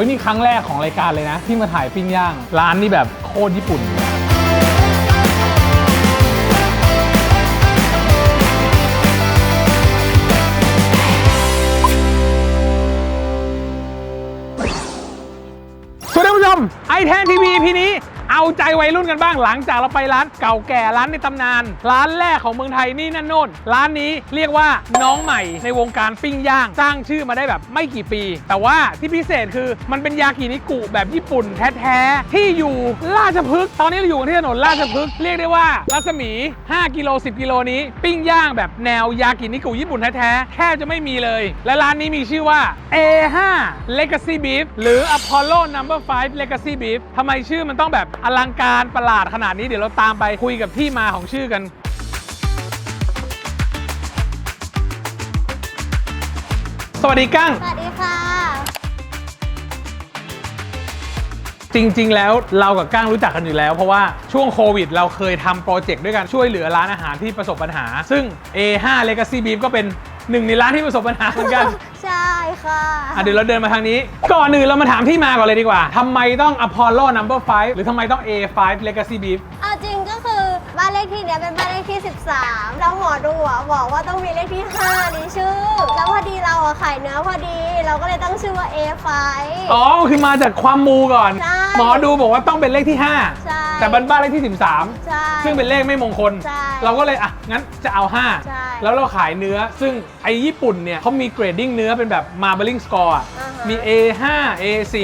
ฮ้ยนี่ครั้งแรกของรายการเลยนะ ที่มาถ่ายปิ้งย่าง ร้านนี่แบบโคตรญี่ปุ่น สวัสดีคุณผู้ชมไอแทนทีวีพีนี้ เอาใจวัยรุ่นกันบ้างหลังจากเราไปร้านเก่าแก่ร้านในตำนาน ร้านแรกของเมืองไทยนี่นั่นโน่นร้านนี้เรียกว่าน้องใหม่ในวงการปิ้งย่าง สร้างชื่อมาได้แบบไม่กี่ปี แต่ว่าที่พิเศษคือมันเป็นยากินิกุแบบญี่ปุ่นแท้ๆที่อยู่ราชพฤกษ์ตอนนี้เราอยู่กันที่ถนนราชพฤกษ์เรียกได้ว่ารัศมี 5 กิโล 10 กิโลนี้ ปิ้งย่างแบบแนวยากินิกุญี่ปุ่นแท้ๆแทบจะไม่มีเลย และร้านนี้มีชื่อว่า A5 Legacy Beef หรือ Apollo Number 5 Legacy Beef ทำไมชื่อมันต้องแบบออลังการประหลาดขนาดนี้เดี๋ยวเราตามไปคุยกับที่มาของชื่อกัน สวัสดีกั้ง สวัสดีค่ะ จริง ๆ แล้วเรากับก้างรู้จักกันอยู่แล้ว เพราะว่าช่วงโควิด เราเคยทำโปรเจกต์ด้วยกันช่วยเหลือร้านอาหารที่ประสบปัญหา ซึ่ง A5 Legacy Beef ก็เป็นหนึ่งในร้านที่ประสบปัญหาเหมือนกัน ใช่ ค่ะอะเดี๋ยวเราเดินมาทางนี้ ก่อนอื่นเรามาถามที่มาก่อนเลยดีกว่าทำไมต้อง Apollo Number 5 หรือทำไมต้อง A5 Legacy Beef เอาจริงก็คือบ้านเลขที่เนี้ยเป็นบ้านเลขที่ 13 แล้วหมอดูอะบอกว่าต้องมีเลขที่5ในชื่อ แล้วพอดีเราอะขายเนื้อพอดี เราก็เลยตั้งชื่อว่า A5 อ๋อ คือมาจากความมูก่อน ใช่ หมอดูบอกว่าต้องเป็นเลขที่ใช่5 แต่บ้านบ้านเลขที่13ใช่ซึ่งเป็นเลขไม่มงคล ใช่เราก็เลยอะงั้นจะเอา ใช่5 แล้วเราขายเนื้อ ซึ่งไอ้ญี่ปุ่นเนี่ยเขามีเกรดดิ้งเนื้อเป็นแบบ marbling score อะอ่าฮะ มี A5 A4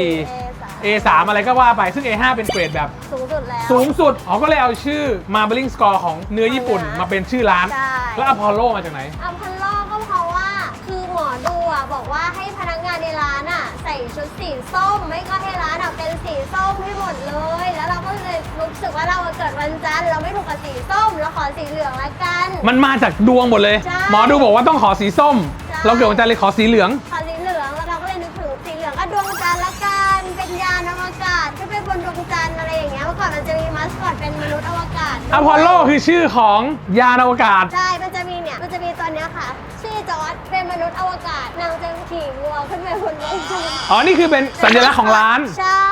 A3 อะไรก็ว่าไป ซึ่ง A5 เป็นเกรดแบบสูงสุดแล้ว สูงสุดอ๋อก็เลยเอาชื่อ marbling score ของเนื้อญี่ปุ่นของเนื้อมาเป็นชื่อร้าน ใช่ แล้วอพอลโลมาจากไหน อัมพันล่อ บอกว่าให้พนักงานในร้านอะ ใส่ชุดสีส้ม ไม่ก็ให้ร้านอะเป็นสีส้มให้หมดเลย แล้วเราก็เลยรู้สึกว่าเราเกิดวันจันทร์เราไม่ถูกกับสีส้มเราขอสีเหลืองละกัน มันมาจากดวงหมดเลย ใช่หมอดูบอกว่าต้องขอสีส้ม ใช่ เราเกิดวันจันทร์เลยขอสีเหลือง ขอสีเหลืองแล้วเราก็เลยนึกถึงสีเหลืองก็ดวงจันทร์ละกันเป็นยานอวกาศขึ้นไปบนดวงจันทร์อะไรอย่างเงี้ยเมื่อก่อนมันจะมีมัสคอตเป็นมนุษย์อวกาศอพอลโลคือชื่อของยานอวกาศ ใช่ อ๋อ นี่คือเป็นสัญลักษณ์ของร้าน ใช่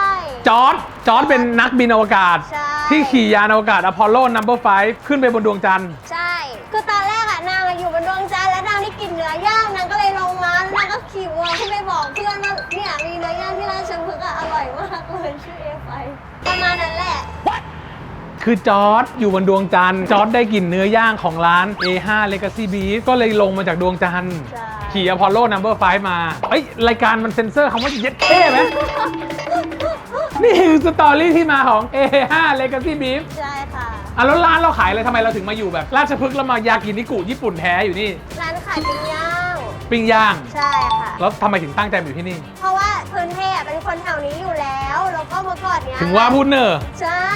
จอร์ดจอร์ดเป็นนักบินอวกาศ ใช่ ที่ขี่ยานอวกาศอพอลโลนัมเบอร์5ขึ้นไปบนดวงจันทร์ ใช่ คือตอนแรกอะนางอะอยู่บนดวงจันทร์แล้วนางได้กินเนื้อย่างนางก็เลยลงมาแล้วนางก็ขี่วัวขึ้นไปบอกเพื่อนว่าเนี่ยมีเนื้อย่างที่ราชพฤกษ์อะอร่อยมากเลยชื่อเอฟไอประมาณนั้นแหละ คือจอร์ดอยู่บนดวงจันทร์จอร์ดได้กลิ่นเนื้อย่างของร้าน A5 Legacy Beef ก็เลยลงมาจากดวงจันทร์ ใช่ ขี่อพอลโลนัมเบอร์5มาเอ้ยรายการมันเซ็นเซอร์คำว่าเย็ดเท่ไหมนี่คือสตอรี่ที่มาของ A5 Legacy Beef ใช่ค่ะ อะแล้วร้านเราขายอะไรทำไมเราถึงมาอยู่แบบ ราชพฤกษ์แล้วมายากินิกุญี่ปุ่นแท้อยู่นี่ ร้านขายปิ้งย่างปิ้งย่าง ใช่ค่ะ แล้วทำไมถึงตั้งใจมาอยู่ที่นี่ เพราะว่าพื้นเพอะเป็นคนแถวนี้อยู่แล้วแล้วก็เมื่อก่อนเนี้ยถึงว่าพูดเนอร์ใช่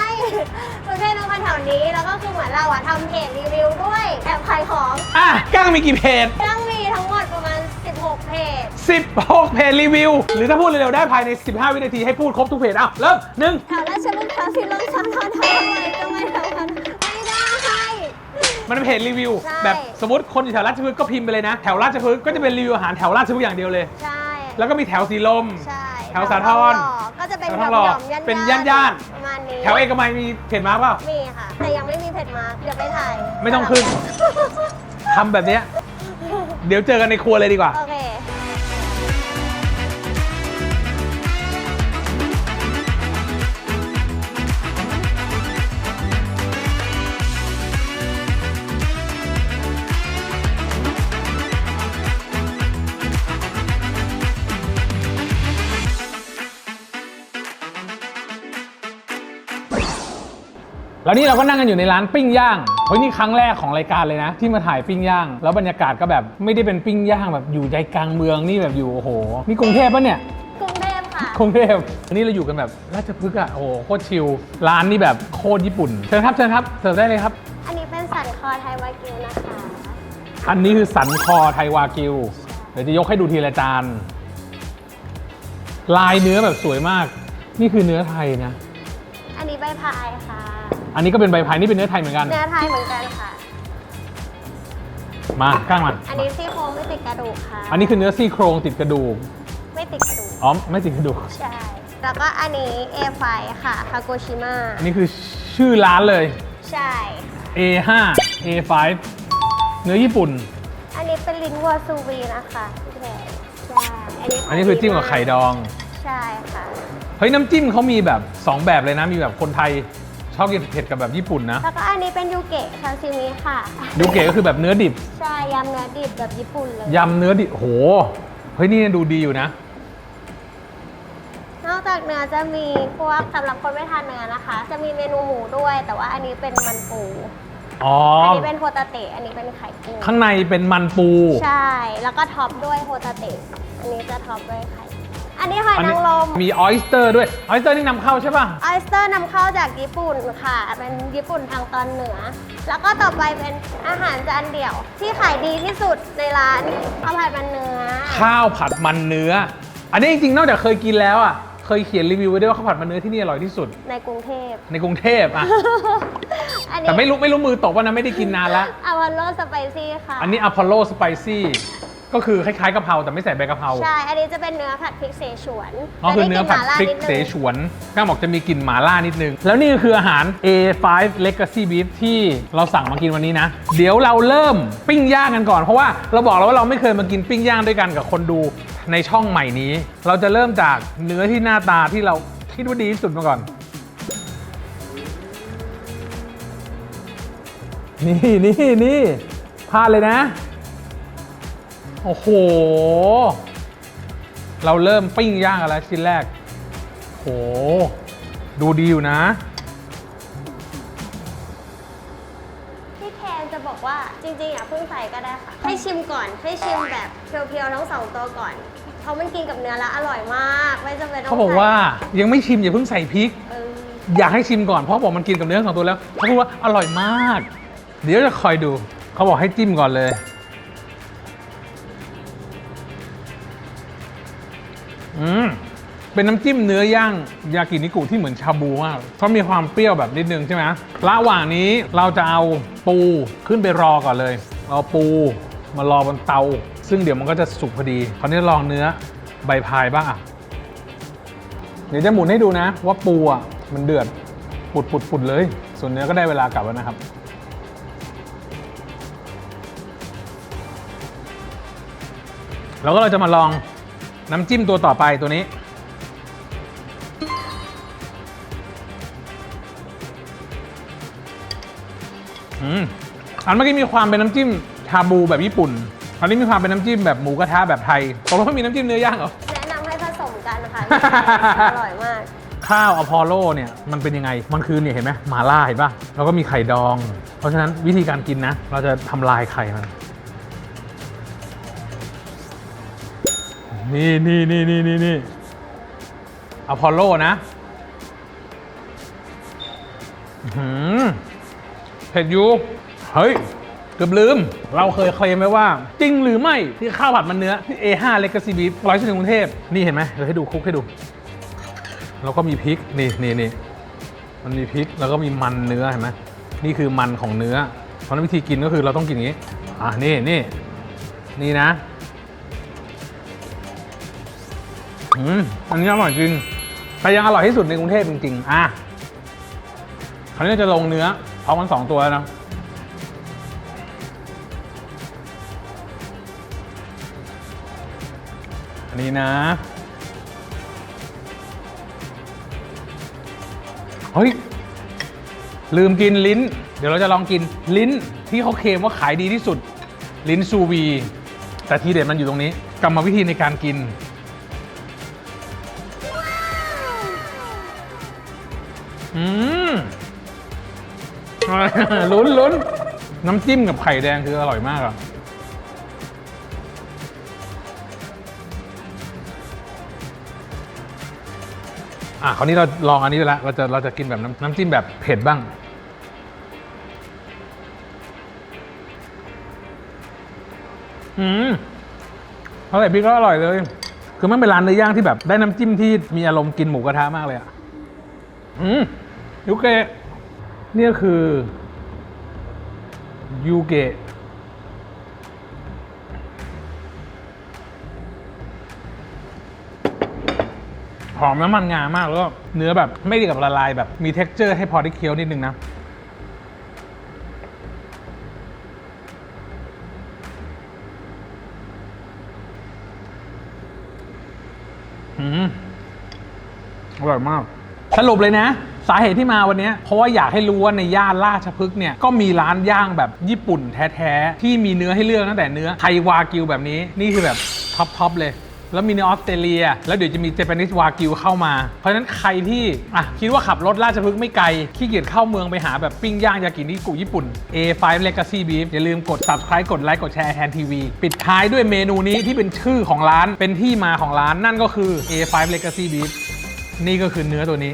พื้นเพเป็นคนแถวนี้แล้วก็คือเหมือนเราอะทำเพจรีวิวด้วยแอบขายของอะก้างมีกี่เพจตั้งมีทั้งหมดประมาณ 16 เพจ 16 เพจรีวิว หรือถ้าพูดเร็วๆได้ภายใน 15 วินาทีให้พูดครบทุกเพจอ้าวเริ่มหนึ่งแถวราชบุรีคาสิโลชันทอนทำอะไรก็ไม่ทำกันไม่ได้ มันเป็นเพจรีวิว ใช่ แบบสมมติคนอยู่แถวราชพฤกษ์ก็พิมพ์ไปเลยนะ แถวราชพฤกษ์ก็จะเป็นรีวิวอาหารแถวราชพฤกษ์อย่างเดียวเลย ใช่ แล้วก็มีแถวสีลม ใช่แถวสาทรแถวทองหล่อก็ จะเป็นแถวหทองหล่อย่อมๆย่านๆเป็นย่านๆ ประมาณนี้แถวเอกมัยมีเพจมาเปล่า มีค่ะ แต่ยังไม่มีเพจมาร์คเดี๋ยวไปถ่ายไม่ต้องขึ้น ทำแบบเนี้ยเดี๋ยวเจอกันในครัวเลยดีกว่า โอเค นี่เราก็นั่งกันอยู่ในร้านปิ้งย่างเฮ้ยนี่ครั้งแรกของรายการเลยนะ ที่มาถ่ายปิ้งย่าง แล้วบรรยากาศก็แบบไม่ได้เป็นปิ้งย่างแบบอยู่ใจกลางเมืองนี่แบบอยู่โอ้โหนี่กรุงเทพปะเนี่ยกรุงเทพค่ะกรุงเทพอันนี้เราอยู่กันแบบราชพฤกษ์อะโอ้โหโคตรชิลร้านนี่แบบโคตรญี่ปุ่นเชิญครับเชิญครับเสิร์ฟได้เลยครับ อันนี้เป็นสันคอไทยวากิวนะคะอันนี้คือสันคอไทยวากิวเดี๋ยวจะยกให้ดูทีละจานลายเนื้อแบบสวยมาก นี่คือเนื้อไทยนะ อันนี้ใบพายค่ะ อันนี้ก็เป็นใบพายนี่เป็นเนื้อไทยเหมือนกัน เนื้อไทยเหมือนกันค่ะ มาก้างมันอันนี้ซี่โครงไม่ติดกระดูกค่ะ อันนี้คือเนื้อซี่โครงติดกระดูก ไม่ติดกระดูก อ๋อ ไม่ติดกระดูก ใช่ แล้วก็อันนี้ A5 ค่ะคาโกชิมะอันนี้คือชื่อร้านเลย ใช่ A5 A5 เนื้อญี่ปุ่น อันนี้เป็นลิ้นวัวซูวีนะคะพี่แทนใช่อันนี้อันนี้คือจิ้มกับไข่ดอง ใช่ค่ะ เฮ้ยน้ำจิ้มเขามีแบบ 2 แบบเลยนะ มีแบบคนไทย ชอบกินเผ็ดกับแบบญี่ปุ่นนะ แล้วก็อันนี้เป็นยูเกะซาซิมิค่ะดูเก๋ก็คือแบบเนื้อดิบใช่ยำเนื้อดิบแบบญี่ปุ่นเลยยำเนื้อดิบโหเฮ้ยนี่ดูดีอยู่นะ นอกจากเนื้อจะมีพวกสำหรับคนไม่ทานเนื้อนะคะ จะมีเมนูหมูด้วย แต่ว่าอันนี้เป็นมันปูอ๋ออัอนนี้เป็นโฮตาเตะอันนี้เป็นไข่กุ้งข้างในเป็นมันปู ใช่ แล้วก็ท็อปด้วยโฮตาเตะอันนี้จะท็อปด้วยไข่ อันนี้หอยอันนานี้งรมมีออ s สเตอร์ด้วย ออ s สเตอร์นี่นำเข้าใช่ป่ะ ออยสเตอร์นำเข้าจากญี่ปุ่นค่ะ เป็นญี่ปุ่นทางตอนเหนือ แล้วก็ต่อไปเป็นอาหารจานเดี่ยว ที่ขายดีที่สุดในร้านข้าวผัดมันเนื้อ ข้าวผัดมันเนื้อ อันนี้จริงๆ นอกจากเคยกินแล้วอะ เคยเขียนรีวิวไว้ด้วยว่าข้าวผัดมันเนื้อที่นี่อร่อยที่สุด ในกรุงเทพ ในกรุงเทพอะ อันนี้แต่ไม่รู้ไม่รู้มือตกว่านะไม่ได้กินนานละอวาโลสไปซี่ค่ะ อันนี้อพอลโลสไปซี่ ก็คือคล้ายๆกะเพราแต่ไม่ใส่ใบกะเพราใช่ อันนี้จะเป็นเนื้อผัดพริกเสฉวนอ๋อคือเนื้อผัดพริกเสฉวนก้างบอกจะมีกลิ่นหม่าล่านิดนึง แล้วนี่ก็คืออาหาร A5 Legacy Beef ที่เราสั่งมากินวันนี้นะ เดี๋ยวเราเริ่มปิ้งย่างกันก่อน เพราะว่าเราบอกแล้วว่าเราไม่เคยมากินปิ้งย่างด้วยกันกับคนดูในช่องใหม่นี้ เราจะเริ่มจากเนื้อที่หน้าตาที่เราคิดว่าดีที่สุดมาก่อน นี่นี่นี่พลาดเลยนะ โอ้โห เราเริ่มปิ้งย่างกันแล้วชิ้นแรก โห ดูดีอยู่นะ พี่แคนจะบอกว่าจริงๆอะเพิ่งใส่ก็ได้ค่ะ ให้ชิมก่อนให้ชิมแบบเพียวๆทั้งสองตัวก่อน เพราะมันกินกับเนื้อแล้วอร่อยมาก ไม่จำเป็นต้องเขาบอกว่ายังไม่ชิมอย่าเพิ่งใส่พริก เอออยากให้ชิมก่อนเพราะบอกมันกินกับเนื้อสองตัวแล้วเขาพูดว่าอร่อยมาก เดี๋ยวจะคอยดู เขาบอกให้จิ้มก่อนเลย อืมเป็นน้ำจิ้มเนื้อย่างยากินิกุที่เหมือนชาบูมากเพราะมีความเปรี้ยวแบบนิดนึงใช่ไหมระหว่างนี้เราจะเอาปูขึ้นไปรอก่อนเลย เอาปูมารอบนเตา ซึ่งเดี๋ยวมันก็จะสุกพอดีคราวนี้ลองเนื้อใบพายบ้างอะเดี๋ยวจะหมุนให้ดูนะ ว่าปูอะมันเดือดปุดปุดปุดเลย ส่วนเนื้อก็ได้เวลากลับแล้วนะครับ แล้วก็เราจะมาลอง น้ำจิ้มตัวต่อไปตัวนี้ อืม อันเมื่อกี้มีความเป็นน้ำจิ้มชาบูแบบญี่ปุ่น อันนี้มีความเป็นน้ำจิ้มแบบหมูกระทะแบบไทยตกลงว่ามีน้ำจิ้มเนื้อย่างเหรอ แนะนำให้ผสมกันค่ะ อร่อยมาก ข้าวอพอลโลเนี่ยมันเป็นยังไง มันคือเนี่ยเห็นไหมหมาล่าเห็นปะแล้วก็มีไข่ดอง เพราะฉะนั้นวิธีการกินนะ เราจะทำลายไข่มัน นี่นี่นี่นี่นี่นี่อพอลโลนะเผ็ดอยู่เฮ้ย เกือบลืม เราเคยเคลมไว้ว่า จริงหรือไม่ที่ข้าวผัดมันเนื้อที่ A5 Legacy Beef ร้อยชิ้นกรุงเทพ นี่เห็นไหมเดี๋ยวให้ดูคุกให้ดู แล้วก็มีพริก นี่นี่นี่มันมีพริกแล้วก็มีมันเนื้อเห็นไหมนี่คือมันของเนื้อ เพราะฉะนั้นวิธีกินก็คือเราต้องกินอย่างนี้ อะนี่นี่นี่นะ อืมอันนี้อร่อยจริงแต่ยังอร่อยที่สุดในกรุงเทพจริงๆ อะคราวนี้จะลงเนื้อเพราะมันสองตัวแล้วนะอันนี้นะ เฮ้ย ลืมกินลิ้น เดี๋ยวเราจะลองกินลิ้นที่เขาเคลมว่าขายดีที่สุด ลิ้นซูวี แต่ทีเด็ดมันอยู่ตรงนี้ กรรมวิธีในการกิน ลุ้นลุ้นน้ำจิ้มกับไข่แดงคืออร่อยมากอะอะคราวนี้เราลองอันนี้ไปแล้วเราจะเราจะกินแบบน้ำน้ำจิ้มแบบเผ็ดบ้างอืมอร่อยพริกก็อร่อยเลย คือมันเป็นร้านเนื้อย่างที่แบบได้น้ำจิ้มที่มีอารมณ์กินหมูกระทะมากเลยอะอืมยูเกะ นี่คือยูเกะหอมน้ำมันงามาก แล้วก็เนื้อแบบไม่ได้กับละลายแบบมี t e x t อร์ให้พอได้เคี้ยวนิดนึงนะอืมอร่อยมาก สรุปเลยนะ สาเหตุที่มาวันนี้เพราะว่าอยากให้รู้ว่าในย่านราชพฤกษ์เนี่ยก็มีร้านย่างแบบญี่ปุ่นแท้ๆที่มีเนื้อให้เลือกตั้งแต่เนื้อไทยวากิวแบบนี้นี่คือแบบท็อปทอปเลยแล้วมีในออสเตรเลีย แล้วเดี๋ยวจะมีเจแปนิสวากิวเข้ามา เพราะฉะนั้นใครที่อะคิดว่าขับรถราชพฤกษ์ไม่ไกล ขี้เกียจเข้าเมืองไปหาแบบปิ้งย่างยากินิกุญี่ปุ่น A5 Legacy Beef อย่าลืมกด subscribe กดไลค์กดแชร์แทนทีวีปิดท้ายด้วยเมนูนี้ที่เป็นชื่อของร้านเป็นที่มาของร้านนั่นก็คือ A5 Legacy Beef นี่ก็คือเนื้อตัวนี้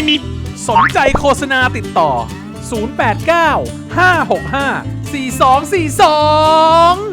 มินิสนใจโฆษณาติดต่อ 089 565 4242